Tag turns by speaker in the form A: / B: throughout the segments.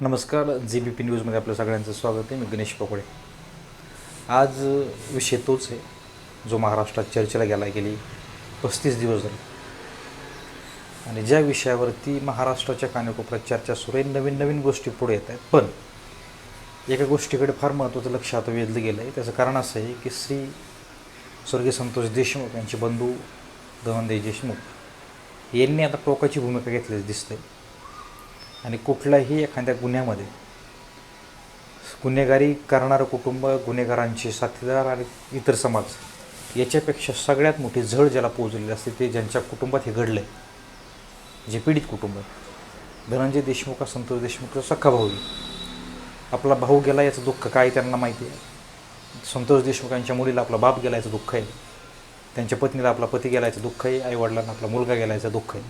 A: नमस्कार G B P न्यूजमध्ये आपलं सगळ्यांचं स्वागत आहे. मी गणेश पकोडे. आज विषय तोच आहे जो महाराष्ट्रात चर्चेला गेला गेली पस्तीस दिवस झाले. आणि ज्या विषयावरती महाराष्ट्राच्या कानेकोपऱ्यात चर्चा सुरू आहे नवीन नवीन गोष्टी पुढे येत आहेत. पण एका गोष्टीकडे फार महत्त्वाचं लक्ष आता वेधलं गेलं आहे त्याचं कारण असं आहे की श्री स्वर्गीय संतोष देशमुख यांचे बंधू धनंजय देशमुख यांनी आता टोकाची भूमिका घेतल्याचं दिसते. आणि कुठल्याही एखाद्या गुन्ह्यामध्ये गुन्हेगारी करणारं कुटुंब गुन्हेगारांचे साथीदार आणि इतर समाज याच्यापेक्षा सगळ्यात मोठी झळ ज्याला पोचलेली असते ते ज्यांच्या कुटुंबात हे घडलं आहे जे पीडित कुटुंब आहे. धनंजय देशमुख हा संतोष देशमुखचा सख्खा भाऊ आहे. आपला भाऊ गेला याचं दुःख काय त्यांना माहिती आहे? संतोष देशमुख यांच्या मुलीला आपला बाप गेला याचं दुःख आहे. त्यांच्या पत्नीला आपला पती गेला याचं दुःख आहे. आईवडिलांना आपला मुलगा गेला याचं दुःख आहे.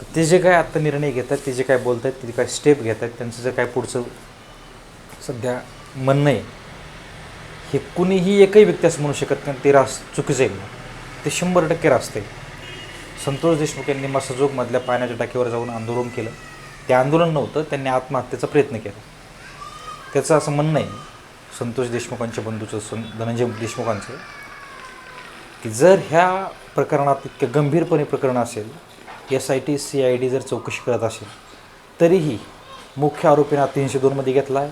A: तर ते जे काय आत्ता निर्णय घेतात ते जे काय बोलत आहेत ते जे काय स्टेप घेत आहेत त्यांचं जे काय पुढचं सध्या म्हणणं आहे हे कुणीही एकही व्यक्ती असं म्हणू शकत नाही ते रास चुकीचं आहे ते शंभर टक्के रास्त आहे. संतोष देशमुख यांनी मसजोगमधल्या पाण्याच्या टाकीवर जाऊन आंदोलन केलं. ते आंदोलन नव्हतं त्यांनी आत्महत्येचा प्रयत्न केला. त्याचं असं म्हणणं आहे संतोष देशमुखांच्या बंधूचं सं धनंजय देशमुखांचं की जर ह्या प्रकरणात इतकं गंभीरपणे प्रकरण असेल S I T C I D जर चौकशी करत असेल तरीही मुख्य आरोपीना तीनशे दोनमध्ये घेतला आहे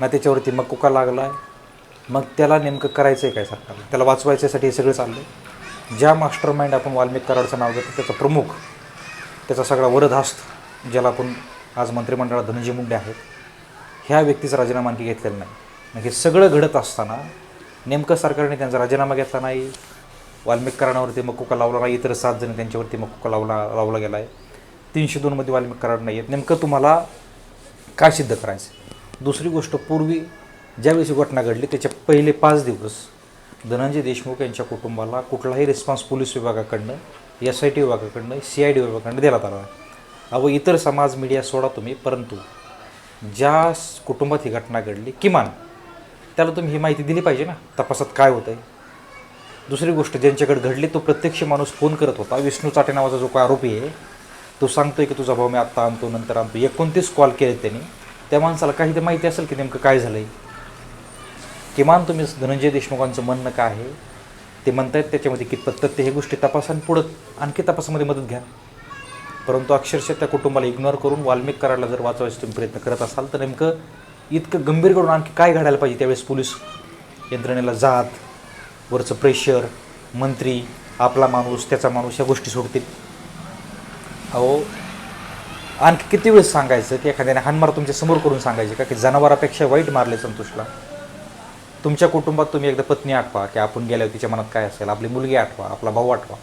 A: ना त्याच्यावरती मग कुका लागला आहे मग त्याला नेमकं करायचं आहे काय सरकारला? त्याला वाचवायच्यासाठी हे सगळं चाललं आहे ज्या मास्टर माइंड आपण वाल्मिक कराडचं नाव घेतो त्याचा प्रमुख त्याचा सगळा वरदहस्त ज्याला आपण आज मंत्रिमंडळात धनंजय मुंडे आहेत ह्या व्यक्तीचा राजीनामा आणखी घेतलेला नाही. मग हे सगळं घडत असताना नेमकं सरकारने त्यांचा राजीनामा घेतला नाही. वाल्मिक कराडावरती मकुका लावला नाही इतर सात जण त्यांच्यावरती मकुका लावला लावला गेला आहे तीनशे दोनमध्ये वाल्मिक कराड नाही आहेत नेमकं तुम्हाला काय सिद्ध करायचं दुसरी गोष्ट पूर्वी ज्यावेळेस ही घटना घडली त्याच्या पहिले पाच दिवस धनंजय देशमुख यांच्या कुटुंबाला कुठलाही रिस्पॉन्स पोलीस विभागाकडनं एस आय टी विभागाकडनं सी आय डी विभागाकडनं देण्यात आला अहो इतर समाज मीडिया सोडा तुम्ही परंतु ज्या कुटुंबात ही घटना घडली किमान त्याला तुम्ही ही माहिती दिली पाहिजे ना तपासात काय होतं आहे दुसरी गोष्ट ज्यांच्याकडे घडली तो प्रत्यक्ष माणूस फोन करत होता. विष्णू चाटे नावाचा जो काय आरोपी आहे तो सांगतोय की तुझा भाऊ मी आत्ता आणतो नंतर आणतो. एकोणतीस कॉल केले त्यांनी. त्या माणसाला काही तर माहिती असेल की नेमकं काय झालं आहे किमान तुम्ही धनंजय देशमुखांचं म्हणणं काय आहे ते म्हणतायत त्याच्यामध्ये कितपत तथ्य हे गोष्टी तपास आणि पुढं आणखी तपासामध्ये मदत घ्या. परंतु अक्षरशः त्या कुटुंबाला इग्नोर करून वाल्मिक करायला जर वाचवायचा तुम्ही प्रयत्न करत असाल तर नेमकं इतकं गंभीर करून आणखी काय घडायला पाहिजे त्यावेळेस पोलीस यंत्रणेला जात वरचं प्रेशर मंत्री आपला माणूस त्याचा माणूस या गोष्टी सोडतील. अहो आणखी किती वेळेस सांगायचं की एखाद्याने हानमार तुमच्यासमोर करून सांगायचे का? की जनावरापेक्षा वाईट मारले संतोषला. तुमच्या कुटुंबात तुम्ही एकदा पत्नी आठवा की आपण गेल्यावर तिच्या मनात काय असेल? आपली मुलगी आठवा आपला भाऊ आठवा.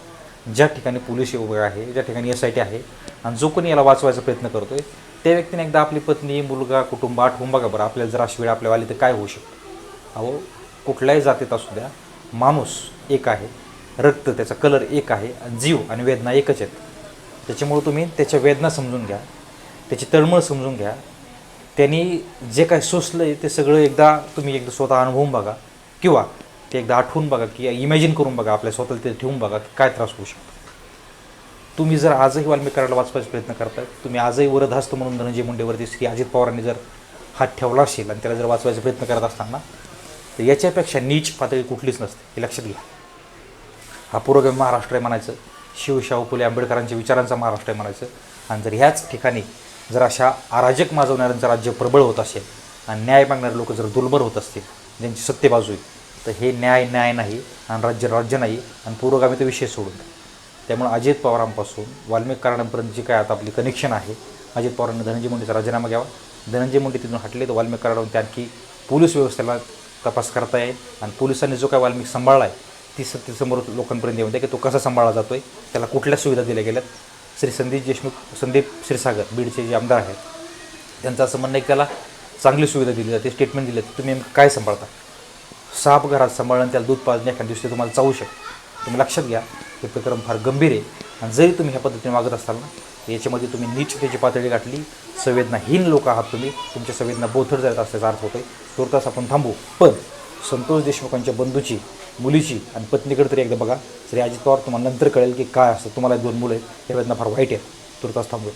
A: ज्या ठिकाणी पोलीस उभे आहे ज्या ठिकाणी एस आय टी आहे आणि जो कोणी याला वाचवायचा प्रयत्न करतो आहे त्या व्यक्तीने एकदा आपली पत्नी मुलगा कुटुंब आठवून बघा बरं आपल्याला जर अशी वेळ आपल्याला आली तर काय होऊ शकतं? अहो कुठल्याही जातीत असू द्या माणूस एक आहे रक्त त्याचा कलर एक आहे जीव आणि वेदना एकच आहेत. त्याच्यामुळं तुम्ही त्याच्या वेदना समजून घ्या त्याची तळमळ समजून घ्या. त्यांनी जे काय सोसलं आहे ते सगळं एकदा तुम्ही एकदा स्वतः अनुभवून बघा किंवा ते एकदा आठवून बघा की इमॅजिन करून बघा आपल्या स्वतःला ते ठेवून बघा की काय त्रास होऊ शकतो. तुम्ही जर आजही वाल्मिक करायला वाचवायचा प्रयत्न करताय तुम्ही आजही वरदहस्त म्हणून धनंजय मुंडेवरती श्री अजित पवारांनी जर हात ठेवला असेल आणि त्याला जर वाचवायचा प्रयत्न करत असताना तर याच्यापेक्षा नीच पातळी कुठलीच नसते. हे लक्षात घ्या. हा पुरोगामी महाराष्ट्र आहे म्हणायचं. शिवशाहू फुले आंबेडकरांच्या विचारांचा महाराष्ट्र आहे म्हणायचं. आणि जर ह्याच ठिकाणी जर अशा अराजक माजवणाऱ्यांचं राज्य प्रबळ होत असेल आणि न्याय मागणारे लोक जर दुर्बल होत असतील ज्यांची सत्य बाजू आहे तर हे न्याय न्याय नाही आणि राज्य राज्य नाही आणि पुरोगामी तर विषय सोडून त्यामुळे अजित पवारांपासून वाल्मिक कराडांपर्यंत जी काय आता आपली कनेक्शन आहे अजित पवारांनी धनंजय मुंडेचा राजीनामा घ्यावा. धनंजय मुंडे तिथून हटले तर वाल्मिक कराडावरून आणखी पोलीस व्यवस्थेला तपास करता येईल आणि पोलिसांनी जो काय वाल्मिक सांभाळला आहे ती सत्तेसमोर लोकांपर्यंत येऊन द्या की तो कसा सांभाळला जातो आहे त्याला कुठल्या सुविधा दिल्या गेल्यात? श्री संदीप देशमुख संदीप क्षीरसागर बीडचे जे आमदार आहेत त्यांचं असं म्हणणं आहे की त्याला चांगली सुविधा दिली जाते स्टेटमेंट दिले तुम्ही काय सांभाळता? साप घरात सांभाळणं त्याला दूध पाजणे एखाद्या दिवशी तुम्हाला चावू शकतं. तुम्ही लक्षात घ्या हे प्रकरण फार गंभीर आहे. आणि जरी तुम्ही ह्या पद्धतीने वागत असाल ना याच्यामध्ये तुम्ही नीचतेची पातळी गाठली. संवेदनाहीन लोक आहात तुम्ही. तुमच्या संवेदना बोथड जात असल्याचा अर्थ होतोय. तुर्तास आपण थांबू. पण संतोष देशमुखांच्या बंधूची मुलीची आणि पत्नीकडे तरी एकदा बघा. श्री अजित पवार तुम्हाला नंतर कळेल की काय असतं. तुम्हाला दोन मुलं आहेत. हे वेदना फार वाईट आहेत. तुर्तास थांबू